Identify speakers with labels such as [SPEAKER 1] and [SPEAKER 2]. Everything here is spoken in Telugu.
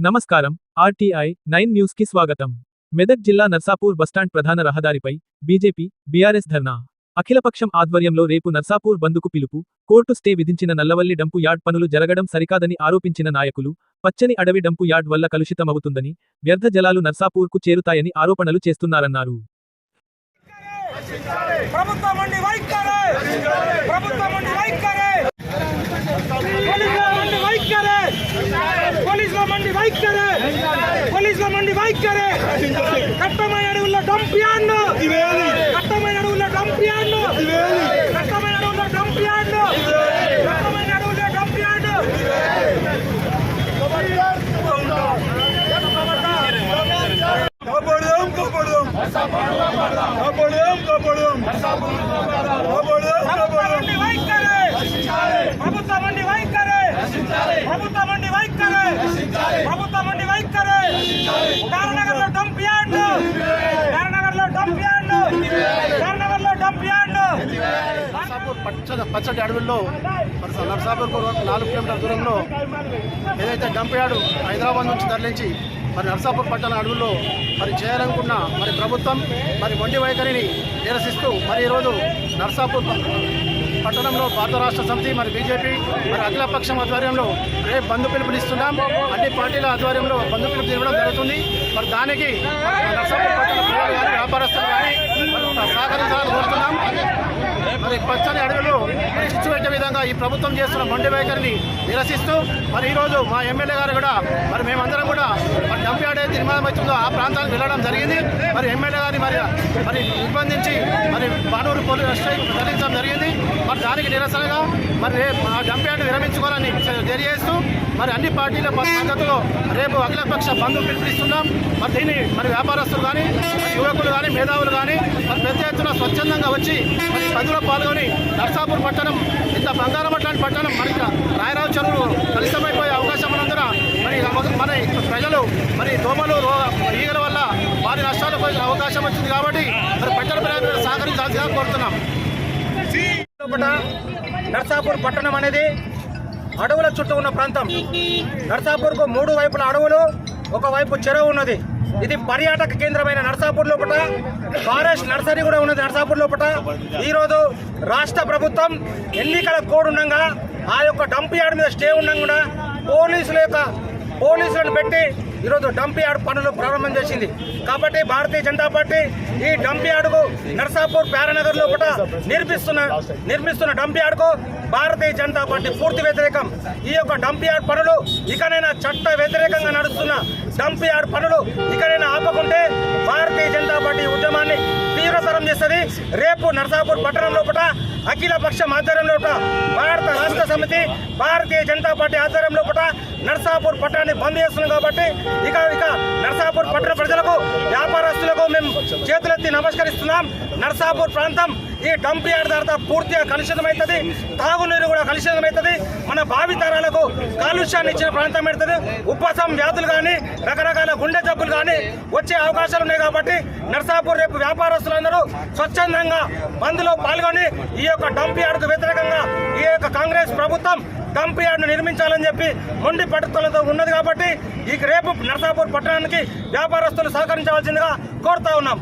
[SPEAKER 1] నమస్కారం ఆర్టీఐ నైన్ న్యూస్కి స్వాగతం. మెదక్ జిల్లా నర్సాపూర్ బస్టాండ్ ప్రధాన రహదారిపై బీజేపీ బీఆర్ఎస్ ధర్నా. అఖిలపక్షం ఆధ్వర్యంలో రేపు నర్సాపూర్ బందుకు పిలుపు కోర్టు స్టే విధించిన నల్లవల్లి డంపు యార్డ్ పనులు జరగడం సరికాదని ఆరోపించిన నాయకులు పచ్చని అడవి డంపు యార్డ్ వల్ల కలుషితమవుతుందని వ్యర్థ జలాలు నర్సాపూర్కు చేరుతాయని ఆరోపణలు చేస్తున్నారన్నారు
[SPEAKER 2] ప్రభుత్వం మండి వైఖరే ప్రభుత్వం మండి వైఖరే పోలీసుల మండి వైఖరే పోలీసుల మండి వైఖరే పోలీసుల మండి వైఖరే కట్టమైన అడవుల్లో డంప్ యార్డ్ కట్టమైన అడవుల్లో డంప్ యార్డ్ కట్టమైన అడవుల్లో డంప్ యార్డ్ కట్టమైన అడవుల్లో డంప్ యార్డ్
[SPEAKER 3] కాపాడుదాం కాపాడుదాం. కాపాడుదాం కాపాడుదాం.
[SPEAKER 2] ప్రభుత్వం మండి వైఖరే ప్రభుత్వం మండి వైఖరే ప్రభుత్వం మండి వైఖరే కారణనగర్లో డంప్ యార్డ్ కారణనగర్లో డంప్ యార్డ్ కారణనగర్లో డంప్ యార్డ్
[SPEAKER 4] నర్సాపూర్ పచ్చ పచ్చటి అడవుల్లో మరి నర్సాపూర్ నాలుగు కిలోమీటర్ల దూరంలో ఏదైతే డంప్ యార్డు హైదరాబాద్ నుంచి తరలించి మరి నర్సాపూర్ పట్టణ అడవుల్లో మరి చేయాలనుకున్న మరి ప్రభుత్వం మరి మొండి వైఖరిని నిరసిస్తూ మరి ఈరోజు నర్సాపూర్ పట్టణంలో భారత రాష్ట్ర సమితి మరి బీజేపీ మరి అఖిలపక్షం ఆధ్వర్యంలో రేపు బంధు పిలుపునిస్తున్నాం అన్ని పార్టీల ఆధ్వర్యంలో బంధు పిలుపు ఇవ్వడం జరుగుతుంది. మరి దానికి నరసాపూర్ నర్సాపూర్ పట్టణ ప్రజలు కానీ వ్యాపారస్తులు కానీ మరి మరి పచ్చని అడవులు మరి చిచ్చు పెట్టే విధంగా ఈ ప్రభుత్వం చేస్తున్న మొండి వైఖరిని నిరసిస్తూ మరి ఈరోజు మా ఎమ్మెల్యే గారు కూడా మరి మేమందరం కూడా మరి డంప్ యార్డ్ నిర్మాణం అవుతుందో ఆ ప్రాంతానికి వెళ్ళడం జరిగింది. మరి ఎమ్మెల్యే గారిని మరి మరి నిర్బంధించి మరి బానూరు పోలీస్ స్ట్రైక్ తరలించడం జరిగింది. మరి దానికి నిరసనగా మరి రేపు ఆ డంప్ యార్డ్ విరమించుకోవాలని తెలియజేస్తూ మరి అన్ని పార్టీల మద్దతులో రేపు అఖిలపక్ష బంధువు పిలుపునిస్తున్నాం. మరి దీన్ని మరి వ్యాపారస్తులు కానీ యువకులు కానీ మేధావులు కానీ మరి పెద్ద ఎత్తున స్వచ్ఛందంగా వచ్చి మరి పందులో పాల్గొని నర్సాపూర్ పట్టణం ఇంత బంగారం అట్లాంటి పట్టణం మరి రాయరావు చెరువులు కలుషితమైపోయే అవకాశం ఉన్నందున మరి మన ప్రజలు మరి దోమలు రో- ఈగల వల్ల వారి నష్టాలు పోయే అవకాశం వచ్చింది కాబట్టి మరి పట్టణ ప్రజలు సహకరించాల్సిందిగా కోరుతున్నాం.
[SPEAKER 2] నర్సాపూర్ పట్టణం అనేది అడవుల చుట్టూ ఉన్న ప్రాంతం. నర్సాపూర్కు మూడు వైపుల అడవులు ఒకవైపు చెరువు ఉన్నది. ఇది పర్యాటక కేంద్రమైన నర్సాపూర్ లోపల ఫారెస్ట్ నర్సరీ కూడా ఉన్నది నర్సాపూర్ లోపల ఈరోజు రాష్ట్ర ప్రభుత్వం ఎన్నికల కోడ్ ఉండగా ఆ యొక్క డంప్ యార్డ్ మీద స్టే ఉండగా కూడా పోలీసుల యొక్క పోలీసులను పెట్టి ఈరోజు డంప్ యార్డ్ పనులు ప్రారంభం చేసింది. కాబట్టి భారతీయ జనతా పార్టీ ఈ డంప్ యార్డుకు నర్సాపూర్ ప్యారానగర్ లోపల నిర్మిస్తున్న నిర్మిస్తున్న డంప్ యార్డుకు భారతీయ జనతా పార్టీ పూర్తి వ్యతిరేకం. ఈ యొక్క డంప్ యార్డ్ పనులు ఇకనైనా చట్ట వ్యతిరేకంగా నడుస్తున్న డంప్ యార్డ్ పనులు ఇకనైనా ఆపకుంటే భారతీయ జనతా పార్టీ తీవ్రతరం చేస్తుంది. రేపు నర్సాపూర్ పట్టణం లోపల అఖిల పక్షం ఆధ్వర్యం లోపల భారత రాష్ట్ర సమితి భారతీయ జనతా పార్టీ ఆధ్వర్యం లోపల నర్సాపూర్ పట్టణాన్ని బంద్ చేస్తున్నాం కాబట్టి ఇక ఇక నర్సాపూర్ పట్టణ ప్రజలకు వ్యాపారస్తులకు మేము చేతులెత్తి నమస్కరిస్తున్నాం. నర్సాపూర్ ప్రాంతం ఈ డంప్ యార్డ్ తర్వాత పూర్తిగా కలుషితమవుతుంది. తాగునీరు కూడా కలుషితమవుతుంది. మన భావితరాలకు కాలుష్యాన్ని ఇచ్చిన ప్రాంతం పెడుతుంది. ఉపసం వ్యాధులు కానీ రకరకాల గుండె జబ్బులు కానీ వచ్చే అవకాశాలు ఉన్నాయి కాబట్టి నర్సాపూర్ రేపు వ్యాపారస్తులందరూ స్వచ్ఛందంగా బంద్లో పాల్గొని ఈ యొక్క డంప్ యార్డ్కు వ్యతిరేకంగా ఈ యొక్క కాంగ్రెస్ ప్రభుత్వం డంప్ యార్డ్ను నిర్మించాలని చెప్పి మొండి పట్టుదలతో ఉన్నది కాబట్టి ఈ రేపు నర్సాపూర్ పట్టణానికి వ్యాపారస్తులు సహకరించవలసిందిగా కోరుతా ఉన్నాం.